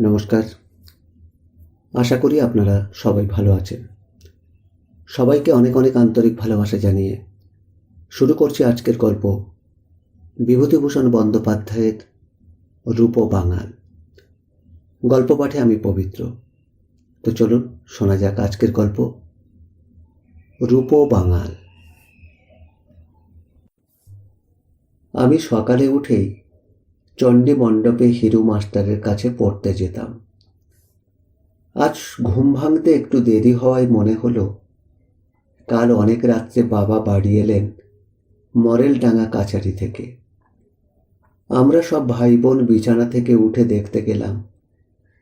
নমস্কার। আশা করি আপনারা সবাই ভালো আছেন। সবাইকে অনেক অনেক আন্তরিক ভালোবাসা জানিয়ে শুরু করছি আজকের গল্প বিভূতিভূষণ বন্দ্যোপাধ্যায়ের রূপ বাঙাল। গল্প পাঠে আমি পবিত্র। তো চলুন শোনা যাক আজকের গল্প। রূপ বাঙাল। আমি সকালে উঠেই চণ্ডী মণ্ডপে হিরু মাস্টারের কাছে পড়তে যেতাম। আজ ঘুম ভাঙতে একটু দেরি হওয়ায় মনে হলো কাল অনেক রাত্রে বাবা বাড়ি এলেন মরেলডাঙ্গা কাছারি থেকে। আমরা সব ভাই বোন বিছানা থেকে উঠে দেখতে গেলাম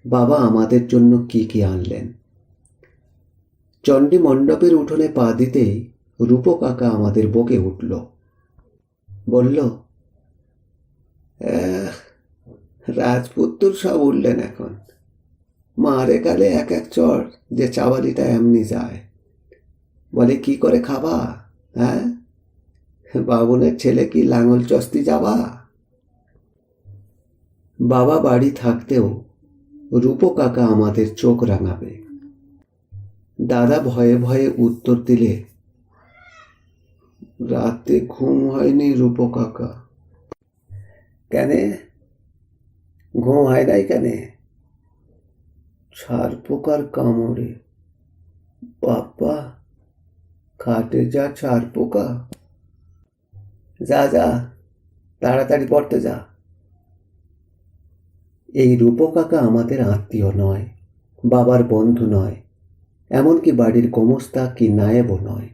বাবা আমাদের জন্য কি কি আনলেন। চণ্ডী মণ্ডপের উঠোনে পা দিতেই রূপ কাকা আমাদের বকে উঠল। বলল "এহ, রাজপুত্তুর সব উঠলেন এখন। মারে কালে এক এক চর যে চাওয়ালিটা এমনি যায়। বলে, কি করে খাবা? হ্যাঁ? বাবুনের ছেলে কি লাঙল চস্তি যাবা? বাবা বাড়ি থাকতেও রূপ কাকা আমাদের চোখ রাঙাবে। দাদা ভয়ে ভয়ে উত্তর দিলে, রাতে ঘুম হয়নি রূপ কাকা। কেন? ঘুম হয় নাই কেন? ছাড় পোকার কামড়ে। বাপ্পা, খাটে যা ছাড় পোকা। যা যা, তাড়াতাড়ি পড়তে যা। এই রূপকাকা আমাদের আত্মীয় নয়, বাবার বন্ধু নয়, এমনকি বাড়ির গোমস্তা কি নায়েবও নয়।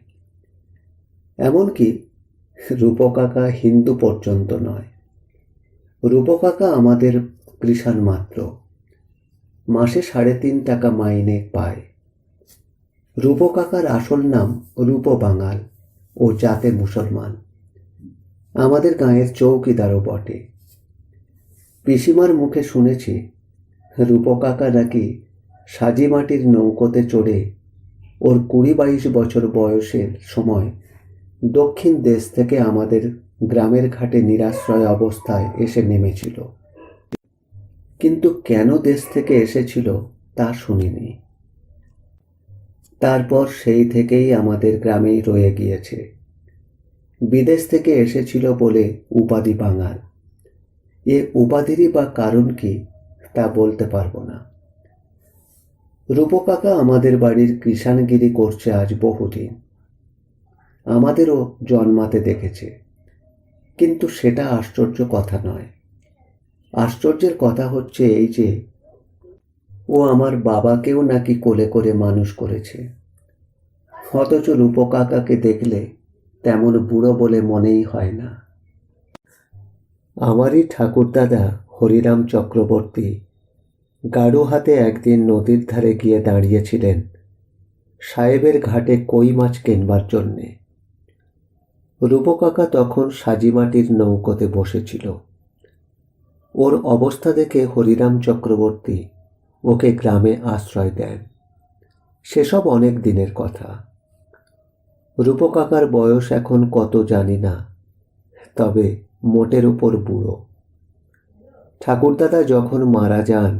এমনকি রূপকাকা হিন্দু পর্যন্ত নয়। রূপকাকা আমাদের কৃষাণ মাত্র। মাসে সাড়ে তিন টাকা মাইনে পায়। রূপকাকার আসল নাম রূপ বাঙাল ও জাতে মুসলমান। আমাদের গাঁয়ের চৌকিদারও বটে। পিসিমার মুখে শুনেছি, রূপকাকা নাকি সাজি মাটির নৌকোতে চড়ে ওর কুড়ি বাইশ বছর বয়সের সময় দক্ষিণ দেশ থেকে আমাদের গ্রামের ঘাটে নিরাশ্রয় অবস্থায় এসে নেমেছিল। কিন্তু কেন দেশ থেকে এসেছিল তা শুনিনি। তারপর সেই থেকেই আমাদের গ্রামেই রয়ে গিয়েছে। বিদেশ থেকে এসেছিল বলে উপাধি বাঙাল। এ উপাধিরই বা কারণ কি তা বলতে পারব না। রূপকাকা আমাদের বাড়ির কৃষাণগিরি করছে আজ বহুদিন। আমাদেরও জন্মাতে দেখেছে। কিন্তু সেটা আশ্চর্য কথা নয়। আশ্চর্যের কথা হচ্ছে এই যে, ও আমার বাবাকেও নাকি কোলে করে মানুষ করেছে। অথচ রূপকাকাকে দেখলে তেমন বুড়ো বলে মনেই হয় না। আমারই ঠাকুরদাদা হরিরাম চক্রবর্তী গাড়ো হাতে একদিন নদীর ধারে গিয়ে দাঁড়িয়েছিলেন সাহেবের ঘাটে কই মাছ কেনবার জন্যে। রূপকাকা তখন সাজিমাটির নৌকোতে বসেছিল। ওর অবস্থা দেখে হরিরাম চক্রবর্তী ওকে গ্রামে আশ্রয় দেন। সেসব অনেক দিনের কথা। রূপকাকার বয়স এখন কত জানি না, তবে মোটের উপর বুড়ো। ঠাকুরদাদা যখন মারা যান,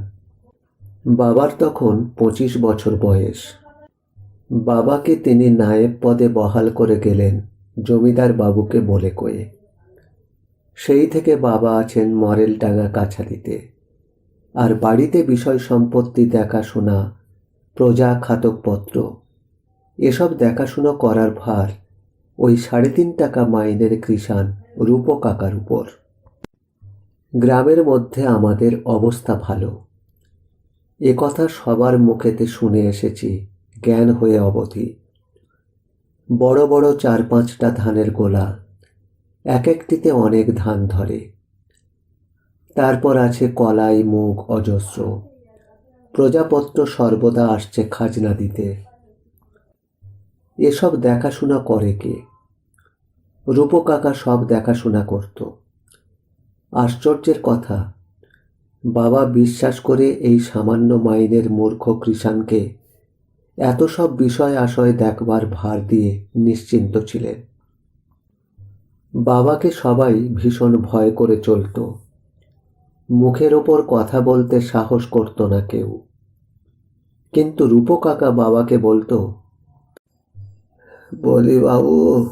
বাবার তখন পঁচিশ বছর বয়স। বাবাকে তিনি নায়েব পদে বহাল করে গেলেন জমিদার বাবুকে বলে কয়ে। সেই থেকে বাবা আছেন মরেলডাঙ্গা কাছারিতে আর বাড়িতে বিষয় সম্পত্তি দেখাশোনা, প্রজা খাতকপত্র, এসব দেখাশুনো করার ভার ওই সাড়ে তিন টাকা মাইনের কৃষাণ রূপ কাকার উপর। গ্রামের মধ্যে আমাদের অবস্থা ভালো। এ কথা সবার মুখেতে শুনে এসেছি, জ্ঞান হয়ে অবধি। বড় বড় চার পাঁচটা ধানের গোলা এক একটিতে অনেক ধান ধরে। তারপর আছে কলাই, মুগ, অজস্র। প্রজাপত্র সর্বদা আসছে খাজনা দিতে। এসব দেখাশোনা করে কে? রূপকাকা সব দেখাশোনা করত। আশ্চর্যের কথা, বাবা বিশ্বাস করে এই সামান্য মাইনের মূর্খ কৃষাণকে এত সব বিষয় আশয় দেখবার ভার দিয়ে নিশ্চিন্ত ছিলেন। বাবাকে সবাই ভীষণ ভয় করে চলত। মুখের ওপর কথা বলতে সাহস করতো না কেউ। কিন্তু রূপো কাকা বাবাকে বলতো, বলি বাবু,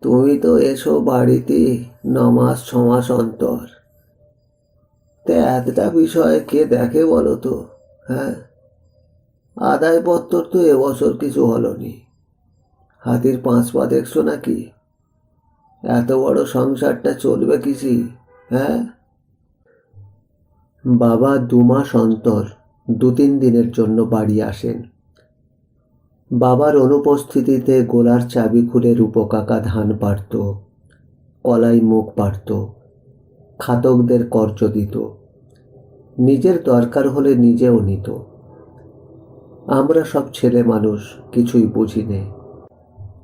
তুমি তো এসো বাড়িতে নমাস ছমাস অন্তর। তা একটা বিষয় কে দেখে বলো তো হ্যাঁ? আদায়পত্র তো এবছর কিছু হলনি হাতির পাঁচ পা দেখছ নাকি? এত বড় সংসারটা চলবে কিসি হ্যাঁ? বাবা দু মাস অন্তর, দু তিন দিনের জন্য বাড়ি আসেন। বাবার অনুপস্থিতিতে গোলার চাবি খুলে রূপকাকা ধান পারত কলাই মুখ পারত খাতকদের কর্জ দিত, নিজের দরকার হলে নিজেও নিত। আমরা সব ছেলে মানুষ, কিছুই বুঝি নে।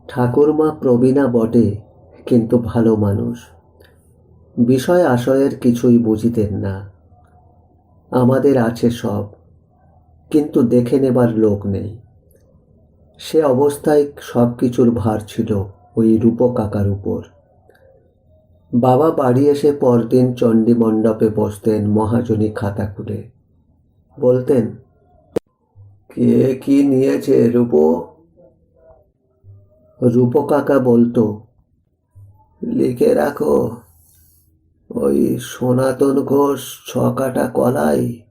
ঠাকুরমা প্রবীণা বটে কিন্তু ভালো মানুষ। বিষয় আশয়ের কিছুই বুঝিতেন না। আমাদের আছে সব, কিন্তু দেখে নেবার লোক নেই। সে অবস্থায় সব কিছুর ভার ছিল ওই রূপ কাকার উপর। বাবা বাড়ি এসে পরদিন চণ্ডী মণ্ডপে বসতেন মহাজনী খাতা খুলে বলতেন, কে কি নিয়েছে রূপ? রূপ কাকা বলতো লিখে রাখো। ওই সনাতন ঘোষ ছ কাটা কলাই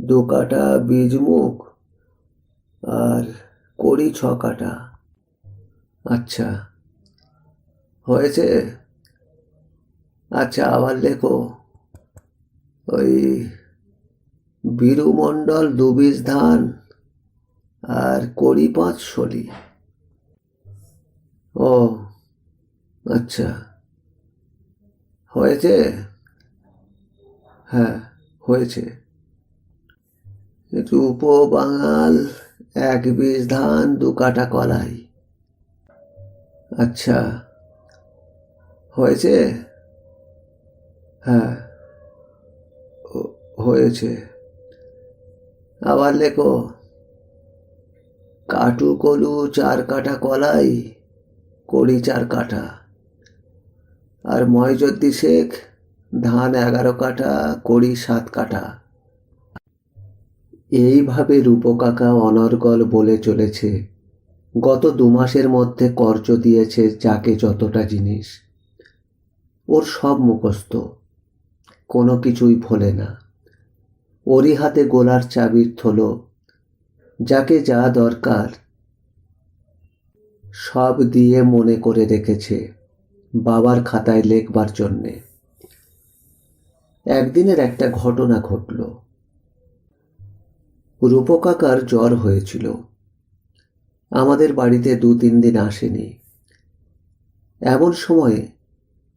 দু কাটা বীজমুখ আর কড়ি ছ কাটা আচ্ছা হয়েছে? আচ্ছা আবার লেখো। ওই বীরুমণ্ডল দুবিজ ধান আর কড়ি পাঁচ শলি ও আচ্ছা। হয়েছে? হ্যাঁ হয়েছে। রূপ বাঙাল এক বীজ ধান, দু কাটা কলাই। আচ্ছা। হয়েছে? হ্যাঁ। হয়েছে। আবার লেখো। কাটু কলু চার কাটা কলাই, কড়ি চার কাঠা। আর ময়জদ্দি শেখ, ধান এগারো কাঠা, কড়ি সাত কাঠা। এইভাবে রূপকাকা অনর্গল বলে চলেছে। গত দু মাসের মধ্যে কর্জ দিয়েছে যাকে যতটা জিনিস। ওর সব মুখস্থ। কোনো কিছুই ভোলে না। ওরই হাতে গোলার চাবির থলো। যাকে যা দরকার, সব দিয়ে মনে করে রেখেছে। বাবার খাতায় লেখবার জন্যে। একদিনের একটা ঘটনা ঘটল। রূপকাকার জ্বর হয়েছিল। আমাদের বাড়িতে দু তিন দিন আসেনি। এমন সময়ে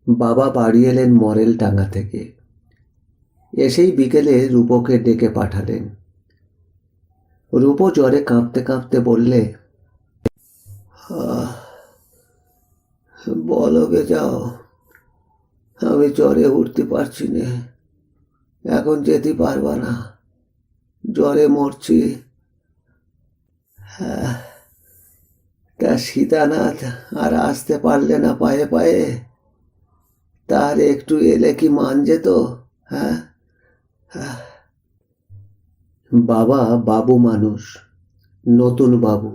বাবা বাড়ি এলেন মরেল ডাঙ্গা থেকে। এসেই বিকেলে রূপকে ডেকে পাঠালেন। রূপ জ্বরে কাঁপতে কাঁপতে বললে বলো গে যাও। আমি জ্বরে উঠতে পারছি না। এখন যেতে পারবা না। জ্বরে মরছি। হ্যাঁ, তা সীতানাথ আর আসতে পারলে না পায়ে পায়ে? তার একটু এলে কি মান যেত? হ্যাঁ হ্যাঁ। বাবা বাবু মানুষ নতুন বাবু।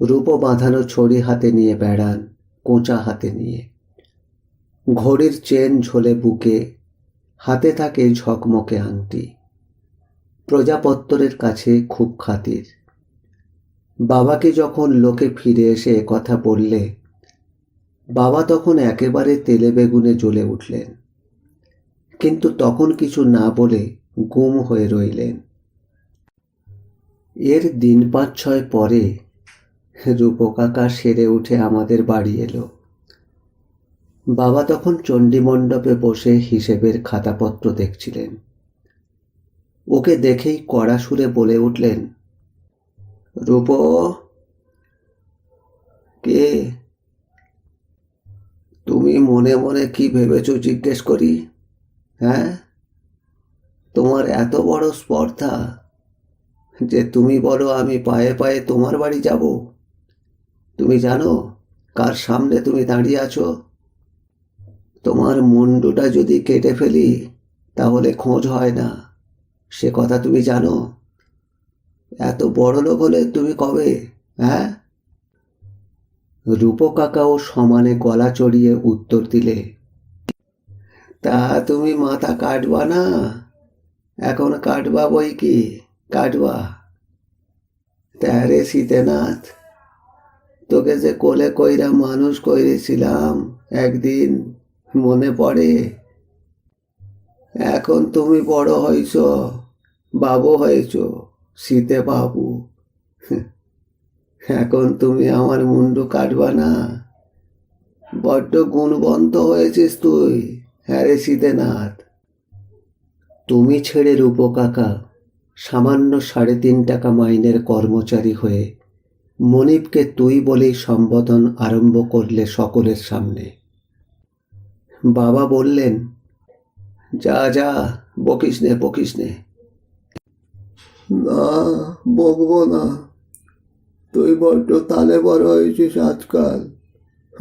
রূপ বাঁধানো ছড়ি হাতে নিয়ে বেড়ান। কোঁচা হাতে নিয়ে। ঘড়ির চেন ঝোলে বুকে, হাতে থাকে ঝকমকে আংটি। প্রজাপত্তরের কাছে খুব খাতির। বাবাকে যখন লোকে ফিরে এসে কথা বললে, বাবা তখন একেবারে তেলে বেগুনে জ্বলে উঠলেন। কিন্তু তখন কিছু না বলে গুম হয়ে রইলেন। এর দিন পাঁচ ছয় পরে রূপকাকা সেরে উঠে আমাদের বাড়ি এলো। বাবা তখন চণ্ডীমণ্ডপে বসে হিসেবের খাতাপত্র দেখছিলেন। ওকে দেখেই কড়া সুরে বলে উঠলেন, রূপ, কে? তুমি মনে মনে কি ভেবেছ জিজ্ঞেস করি? হ্যাঁ? তোমার এত বড় স্পর্ধা যে তুমি বলো আমি পায়ে পায়ে তোমার বাড়ি যাব? তুমি জানো, কার সামনে তুমি দাঁড়িয়ে আছো? তোমার মুন্ডুটা যদি কেটে ফেলি, তাহলে খোঁজ হয় না। সে কথা তুমি জানো। এত বড় লোক হলে তুমি কবে হ্যাঁ? রূপ কাকাও সমানে গলা চড়িয়ে উত্তর দিলে, তা তুমি মাথা কাটবা না? এখন কাটবা বই কি? কাটবা? তারে শীতেনাথ তোকে যে কোলে কইরা মানুষ কইরেছিলাম, একদিন মনে পড়ে। এখন তুমি বড় হয়েছ বাবু হয়েছ শীতে বাবু। এখন তুমি আমার মুন্ডু কাটবা না। বড্ড গুণবন্ত হয়েছিস তুই হ্যাঁ রে শীতেনাথ তুমি ছেড়ে রূপ কাকা সামান্য সাড়ে তিন টাকা মাইনের কর্মচারী হয়ে মনিবকে তুই বলেই সম্বোধন আরম্ভ করলে সকলের সামনে। বাবা বললেন, যা যা, বকিস নে বকিস নে। না, বকবো না। তুই বড্ড তালে বড় হয়েছিস আজকাল,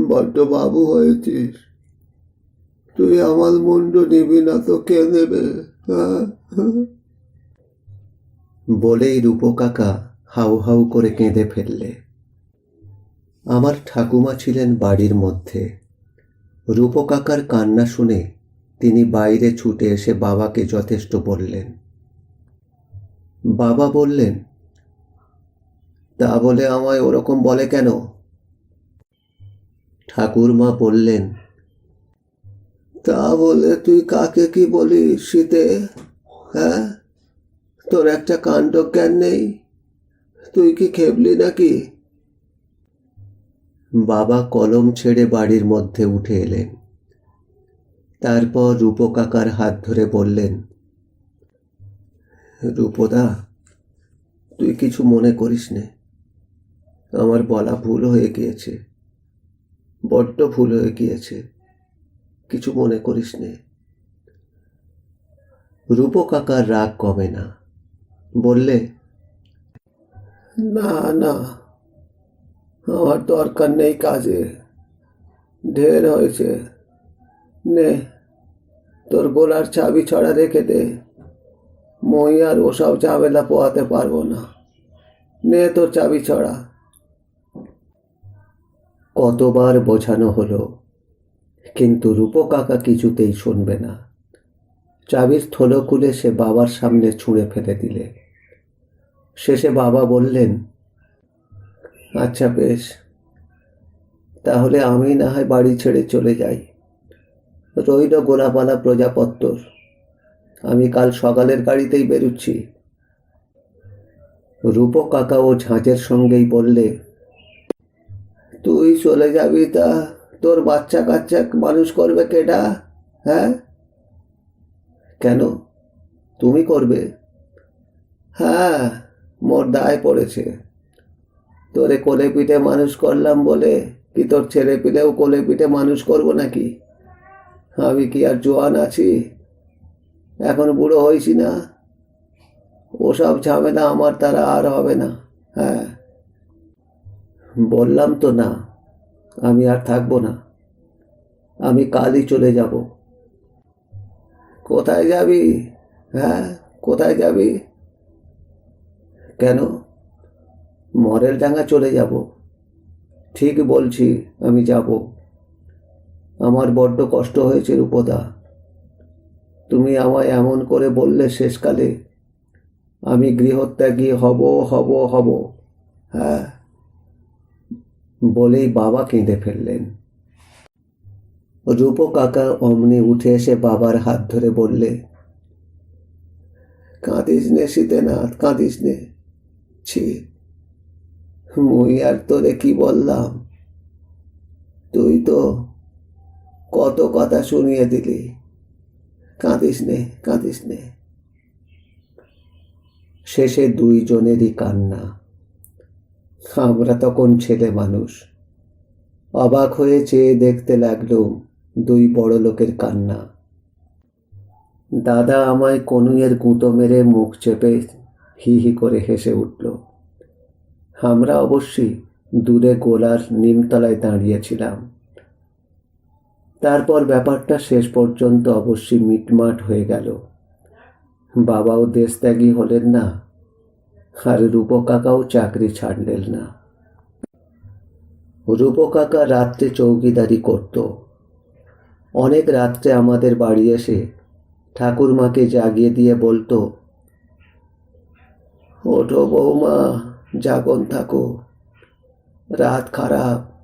বড্ড বাবু হয়েছিস। তুই আমার মুন্ডু নিবি না তো কে নেবে হ্যাঁ? বলেই রূপো কাকা হাউ হাউ করে কেঁদে ফেললে। আমার ঠাকুমা ছিলেন বাড়ির মধ্যে। রূপো কাকার কান্না শুনে তিনি বাইরে ছুটে এসে বাবাকে যথেষ্ট বললেন। বাবা বললেন, তা বলে আমায় ওরকম বলে কেন? ঠাকুরমা বললেন, তা বলে তুই কাকে কি বলিস শীতে হ্যাঁ? তোর একটা কাণ্ড জ্ঞান নেই? তুই কি খেবলি নাকি? বাবা কলম ছেড়ে বাড়ির মধ্যে উঠে এলেন। তারপর রূপকাকার হাত ধরে বললেন, রূপদা, তুই কিছু মনে করিস নে। আমার বলা ভুল হয়ে গিয়েছে, বড্ড ভুল হয়ে গিয়েছে। কিছু মনে করিস নে। রূপ কাকার রাগ কমে না। বললে না না। আমার দরকার নেই কাজে। ঢের হয়েছে। নে, তোর গোলার চাবি ছড়া রেখে দে। মই আর ওসব ঝামেলা পোয়াতে পারব না। নে তোর চাবি ছড়া। কতবার বোঝানো হলো, কিন্তু রূপ কাকা কিছুতেই শুনবে না। চাবির থলো খুলে সে বাবার সামনে ছুঁড়ে ফেলে দিলে। শেষে বাবা বললেন আচ্ছা বেশ, তাহলে আমি না হয় বাড়ি ছেড়ে চলে যাই। রইল গোলাপালা প্রজাপত্তর। আমি কাল সকালের গাড়িতেই বেরুচ্ছি। রূপ কাকা ও ঝাঁঝের সঙ্গেই বললে, তুই চলে যাবি তা? তোর বাচ্চা কাচ্চা মানুষ করবে কেটা হ্যাঁ? কেন? তুমি করবে? হ্যাঁ মোর দায় পড়েছে। তোরে কোলে পিঠে মানুষ করলাম বলে কি তোর ছেলে পিলেও কোলে পিঠে মানুষ করব নাকি? আমি কি আর জোয়ান আছি? এখন বুড়ো হয়েছি না। ওসব ঝামেলা আমার তারা আর হবে না। হ্যাঁ। বললাম তো না, আমি আর থাকব না। আমি কালই চলে যাব। কোথায় যাবি? হ্যাঁ কোথায় যাবি? কেন? মরেল ডাঙ্গা চলে যাব। ঠিক বলছি, আমি যাব। আমার বড্ড কষ্ট হয়েছে, রূপদা। তুমি আমায় এমন করে বললে শেষকালে, আমি গৃহত্যাগী হব হব হব। হ্যাঁ বলেই বাবা কেঁদে ফেললেন। রূপ কাকা অমনি উঠে এসে বাবার হাত ধরে বললে, কাঁদিস নে শীতেনাথ কাঁদিস নে। ছি মুই আর তোরে কি বললাম? তুই তো কত কথা শুনিয়ে দিলি। কাঁদিস নে কাঁদিস নে। শেষে দুইজনেরই কান্না। আমরা তখন ছেলে মানুষ। অবাক হয়ে চেয়ে দেখতে লাগল দুই বড় লোকের কান্না। দাদা আমায় কনুইয়ের গুঁতো মেরে মুখ চেপে হি হি করে হেসে উঠল। আমরা অবশ্যই দূরে গোলার নিমতলায় দাঁড়িয়েছিলাম। তারপর ব্যাপারটা শেষ পর্যন্ত অবশ্যই মিটমাট হয়ে গেল। বাবাও দেশত্যাগী হলেন না, আর রূপকাকাও চাকরি ছাড়লেন না। রূপকাকা রাত্রে চৌকিদারি করত। অনেক রাত্রে আমাদের বাড়ি এসে ঠাকুরমাকে জাগিয়ে দিয়ে বলতো ওঠো বৌমা, জাগন থাকো। রাত খারাপ।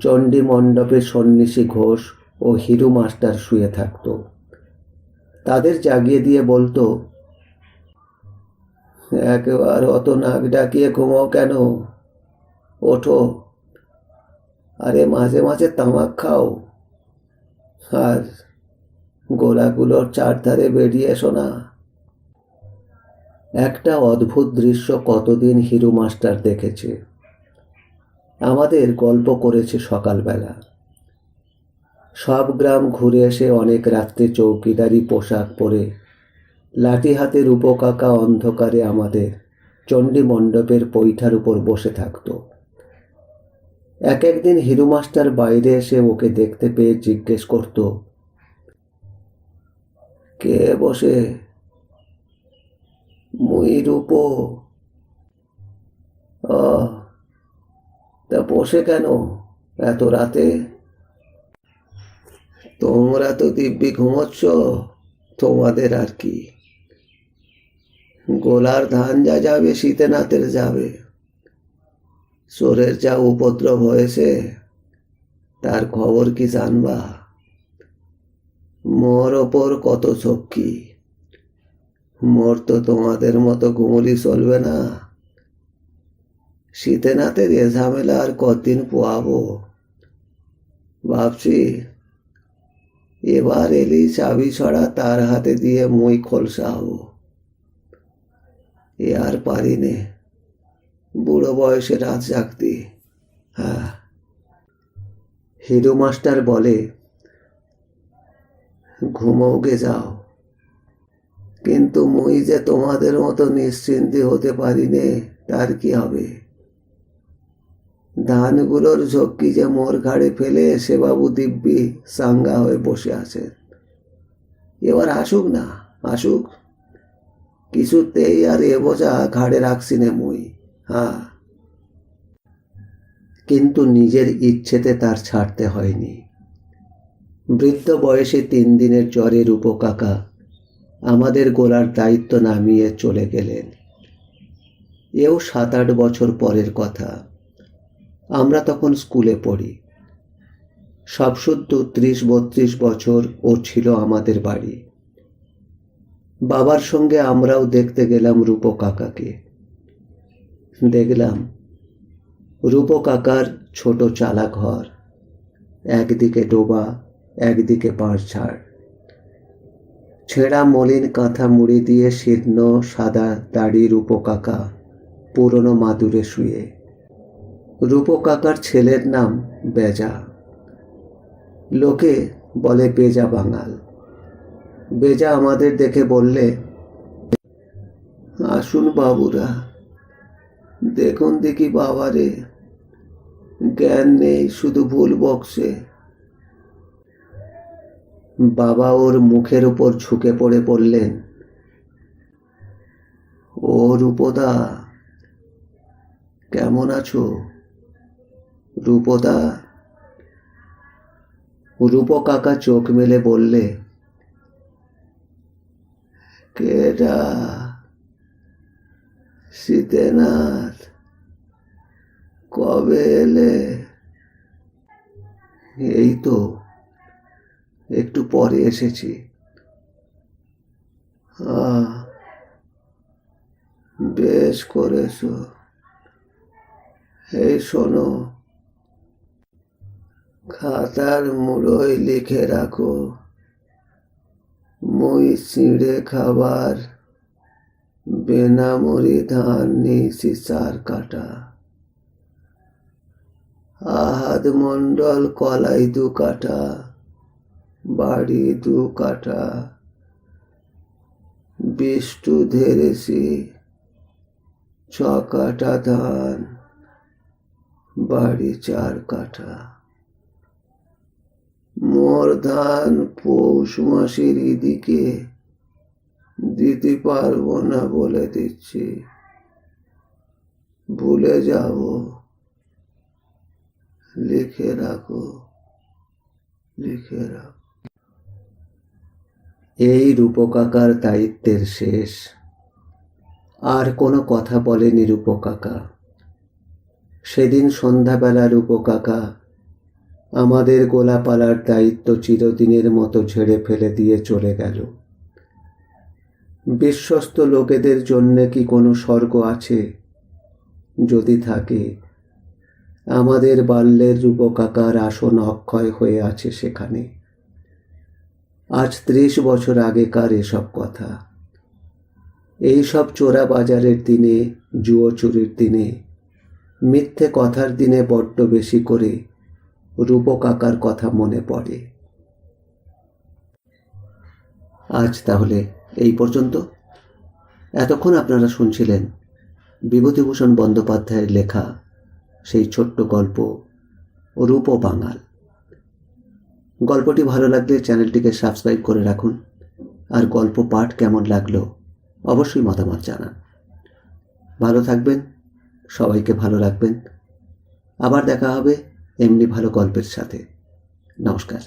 চণ্ডী মণ্ডপে সন্ন্যাসী ঘোষ ও হিরু মাস্টার শুয়ে থাকত। তাদের জাগিয়ে দিয়ে বলতো, একবার অত নাক ডাকিয়ে ঘুমাও কেন? ওঠো। আরে মাঝে মাঝে তামাক খাও। আর গোলাগুলোর চারধারে বেরিয়ে এসো না। একটা অদ্ভুত দৃশ্য কতদিন হিরু মাস্টার দেখেছে। আমাদের গল্প করেছে সকালবেলা। সব গ্রাম ঘুরে এসে অনেক রাত্রে চৌকিদারি পোশাক পরে, লাঠি হাতে রূপকাকা অন্ধকারে আমাদের চণ্ডী মণ্ডপের পৈঠার উপর বসে থাকতো। এক একদিন হিরু মাস্টার বাইরে এসে ওকে দেখতে পেয়ে জিজ্ঞেস করত, কে বসে? মুই রূপ তা বসে কেন এত রাতে? তোমরা তো দিব্যি ঘুমোচ্ছ, তোমাদের আর কি? গোলার ধান যা যাবে শীতে নাতের যাবে। চোরের যা উপদ্রব হয়েছে, তার খবর কি জানবা? মোর ওপর কত ঝক্কি? মোর তো তোমাদের মতো ঘুমলি চলবে না। শীতে নাতে এ ঝামেলা আর কদিন পোয়াবো? ভাবছি, এবার এলি চাবি ছড়া তার হাতে দিয়ে মই খোলসা হব। এ আর পারি নে, বুড়ো বয়সে রাত জাগতি। হ্যাঁ। হিরু মাস্টার বলে, ঘুমোগে যাও। কিন্তু মুই যে তোমাদের মতো নিশ্চিন্তে হতে পারি নে তার কি হবে? ধানগুলোর ঝক্কি যে মোর ঘাড়ে ফেলে সে বাবু দিব্যি সাঙ্গা হয়ে বসে আছেন। এবার আসুক না, আসুক। কিছুতেই আর এ বোঝা ঘাড়ে রাখছি নে মুই হ্যাঁ কিন্তু নিজের ইচ্ছেতে তার ছাড়তে হয়নি। বৃদ্ধ বয়সে তিন দিনের জ্বরের উপকাকা আমাদের গোলার দায়িত্ব নামিয়ে চলে গেলেন। এও সাত আট বছর পরের কথা। আমরা তখন স্কুলে পড়ি। সবশুদ্ধ ত্রিশ বত্রিশ বছর ও ছিল আমাদের বাড়ি। বাবার সঙ্গে আমরাও দেখতে গেলাম রূপ কাকাকে। দেখলাম রূপ কাকার ছোট চালা ঘর একদিকে ডোবা, একদিকে বাঁশঝাড় ছেঁড়া মলিন কাঁথা মুড়ি দিয়ে শীর্ণ সাদা দাড়ি রূপ কাকা পুরনো মাদুরে শুয়ে। রূপ কাকার ছেলের নাম বেজা। লোকে বলে বেজা বাঙাল। বেজা আমাদের দেখে বললে, আসুন বাবুরা, দেখুন দেখি বাবারে, জ্ঞান নেই শুধু ভুল বক্সে। বাবা ওর মুখের উপর ঝুঁকে পড়ে বললেন, ও রূপদা, কেমন আছো? রূপদা? রূপ কাকা চোখ মেলে বললে কেডা শীতেনাথ কবে এলে? এই তো একটু পরে এসেছি। বেশ করেছ। এই শোনো, খাতার মুড়োয় লিখে রাখো। মুই চিঁড়ে খাবার বেনামরি ধান নিয়েছি চার কাটা। আহাদ মণ্ডল কলাই দু কাটা। বাড়ি দু কাটা বিষ্টু ধেরেছি ছ কাটা ধান, বাড়ি চার কাঠা। মোর ধান পৌষ মাসের এদিকে দিতে পারব না বলে দিচ্ছি। ভুলে যাব। লিখে রাখো লিখে রাখো। এই রূপকাকার দায়িত্বের শেষ। আর কোনো কথা বলেনি রূপকাকা। সেদিন সন্ধ্যাবেলা রূপকাকা আমাদের গোলাপালার দায়িত্ব চিরদিনের মতো ঝেড়ে ফেলে দিয়ে চলে গেল। বিশ্বস্ত লোকেদের জন্যে কি কোনো স্বর্গ আছে? যদি থাকে, আমাদের বাল্যের রূপকাকার আসন অক্ষয় হয়ে আছে সেখানে। আজ ত্রিশ বছর আগেকার এসব কথা। এই সব চোরা বাজারের দিনে, জুয়ো চুরির দিনে, মিথ্যে কথার দিনে বড্ড বেশি করে রূপকাকার কথা মনে পড়ে। আজ তাহলে এই পর্যন্ত। এতক্ষণ আপনারা শুনছিলেন বিভূতিভূষণ বন্দ্যোপাধ্যায়ের লেখা সেই ছোট্ট গল্প রূপ বাঙাল গল্পটি ভালো লাগলে চ্যানেলটিকে সাবস্ক্রাইব করে রাখুন। আর গল্প পাঠ কেমন লাগল অবশ্যই মতামত জানান। ভালো থাকবেন, সবাইকে ভালো রাখবেন। আবার দেখা হবে এমনি ভালো গল্পের সাথে। নমস্কার।